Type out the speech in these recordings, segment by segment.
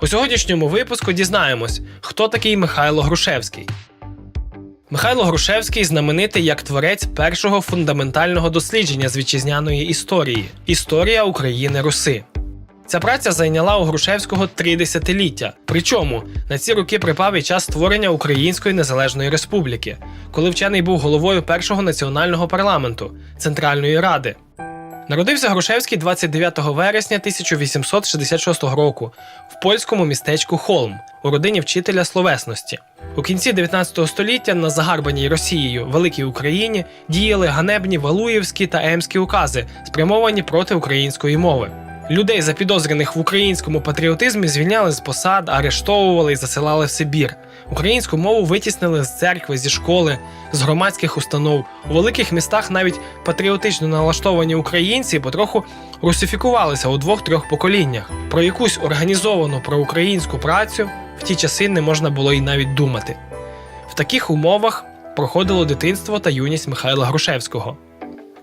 У сьогоднішньому випуску дізнаємось, хто такий Михайло Грушевський. Михайло Грушевський знаменитий як творець першого фундаментального дослідження з вітчизняної історії Історія України Руси. Ця праця зайняла у Грушевського три десятиліття. Причому на ці роки припав і час створення Української Незалежної Республіки, коли вчений був головою першого національного парламенту Центральної Ради. Народився Грушевський 29 вересня 1866 року в польському містечку Холм у родині вчителя словесності. У кінці 19 століття на загарбаній Росією Великій Україні діяли ганебні Валуєвські та Емські укази, спрямовані проти української мови. Людей, запідозрених в українському патріотизмі, звільняли з посад, арештовували і засилали в Сибір. Українську мову витіснили з церкви, зі школи, з громадських установ. У великих містах навіть патріотично налаштовані українці потроху русифікувалися у двох-трьох поколіннях. Про якусь організовану проукраїнську працю в ті часи не можна було й навіть думати. В таких умовах проходило дитинство та юність Михайла Грушевського.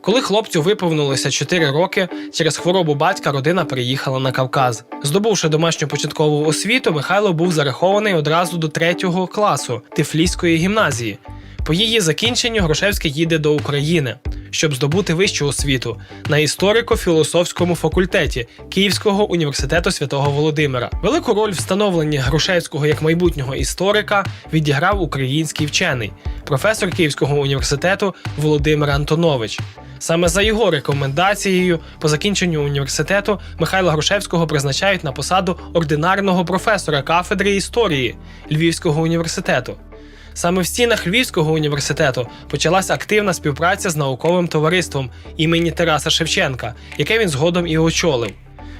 Коли хлопцю виповнилося 4 роки, через хворобу батька родина переїхала на Кавказ. Здобувши домашню початкову освіту, Михайло був зарахований одразу до 3 класу Тифліської гімназії. По її закінченню Грушевський їде до України, щоб здобути вищу освіту на історико-філософському факультеті Київського університету святого Володимира. Велику роль в становленні Грушевського як майбутнього історика відіграв український вчений, професор Київського університету Володимир Антонович. Саме за його рекомендацією по закінченню університету Михайла Грушевського призначають на посаду ординарного професора кафедри історії Львівського університету. Саме в стінах Львівського університету почалася активна співпраця з науковим товариством імені Тараса Шевченка, яке він згодом і очолив.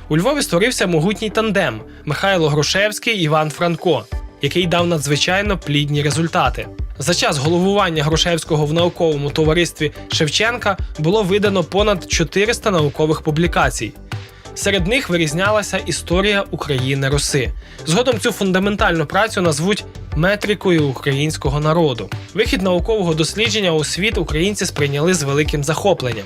У Львові створився могутній тандем Михайло Грушевський Іван Франко, який дав надзвичайно плідні результати. За час головування Грушевського в науковому товаристві Шевченка було видано понад 400 наукових публікацій. Серед них вирізнялася історія України Руси. Згодом цю фундаментальну працю назвуть метрикою українського народу. Вихід наукового дослідження у світ українці сприйняли з великим захопленням,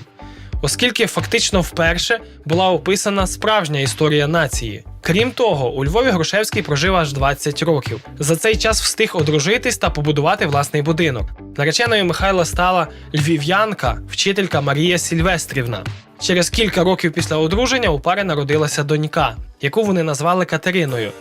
оскільки фактично вперше була описана справжня історія нації. Крім того, у Львові Грушевський прожив аж 20 років. За цей час встиг одружитись та побудувати власний будинок. Нареченою Михайла стала львів'янка, вчителька Марія Сільвестрівна. Через кілька років після одруження у пари народилася донька, яку вони назвали Катериною.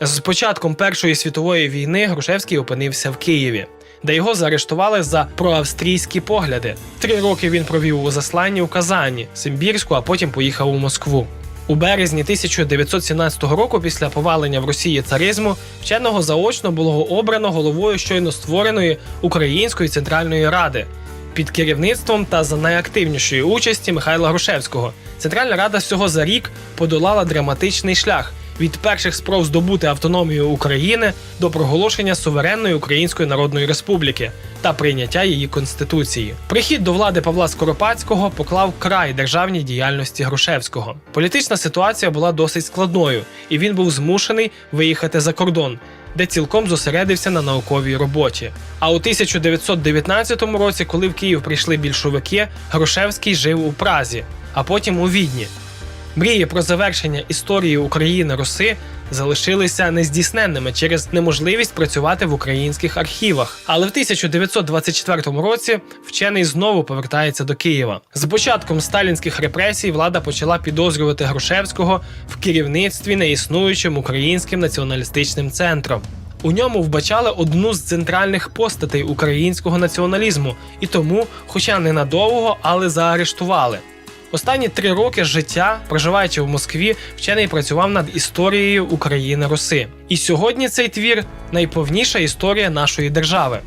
З початком Першої світової війни Грушевський опинився в Києві, де його заарештували за проавстрійські погляди. Три роки він провів у засланні у Казані, Симбірську, а потім поїхав у Москву. У березні 1917 року, після повалення в Росії царизму, вченого заочно було обрано головою щойно створеної Української центральної ради під керівництвом та за найактивнішої участі Михайла Грушевського. Центральна рада всього за рік подолала драматичний шлях від перших спроб здобути автономію України до проголошення суверенної Української Народної Республіки та прийняття її конституції. Прихід до влади Павла Скоропадського поклав край державній діяльності Грушевського. Політична ситуація була досить складною, і він був змушений виїхати за кордон. Де цілком зосередився на науковій роботі. А у 1919 році, коли в Київ прийшли більшовики, Грушевський жив у Празі, а потім у Відні. Мрії про завершення історії України Руси залишилися нездійсненними через неможливість працювати в українських архівах. Але в 1924 році вчений знову повертається до Києва. З початком сталінських репресій влада почала підозрювати Грушевського в керівництві неіснуючим українським націоналістичним центром. У ньому вбачали одну з центральних постатей українського націоналізму, і тому, хоча ненадовго, але заарештували. Останні три роки життя, проживаючи в Москві, вчений працював над історією України Руси. І сьогодні цей твір найповніша історія нашої держави.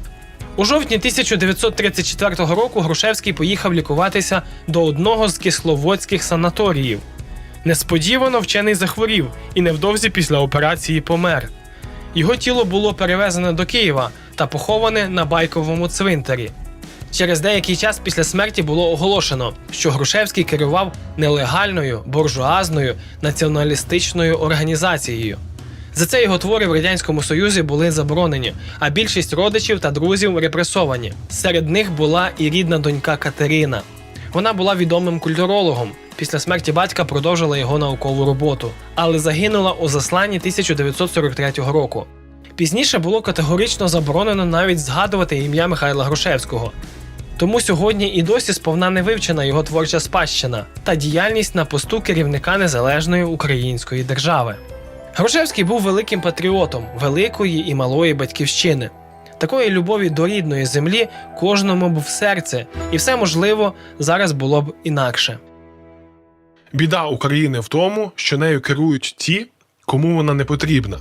У жовтні 1934 року Грушевський поїхав лікуватися до одного з кисловодських санаторіїв. Несподівано вчений захворів і невдовзі після операції помер. Його тіло було перевезене до Києва та поховане на байковому цвинтарі. Через деякий час після смерті було оголошено, що Грушевський керував нелегальною буржуазною націоналістичною організацією. За це його твори в радянському союзі були заборонені, а більшість родичів та друзів репресовані. Серед них була і рідна донька Катерина. Вона була відомим культурологом, після смерті батька продовжила його наукову роботу, але загинула у засланні 1943 року. Пізніше було категорично заборонено навіть згадувати ім'я Михайла Грушевського. Тому сьогодні і досі сповна не вивчена його творча спадщина та діяльність на посту керівника незалежної української держави. Грушевський був великим патріотом великої і малої батьківщини. Такої любові до рідної землі кожному б в серце, і все можливо зараз було б інакше. Біда України в тому, що нею керують ті, кому вона не потрібна.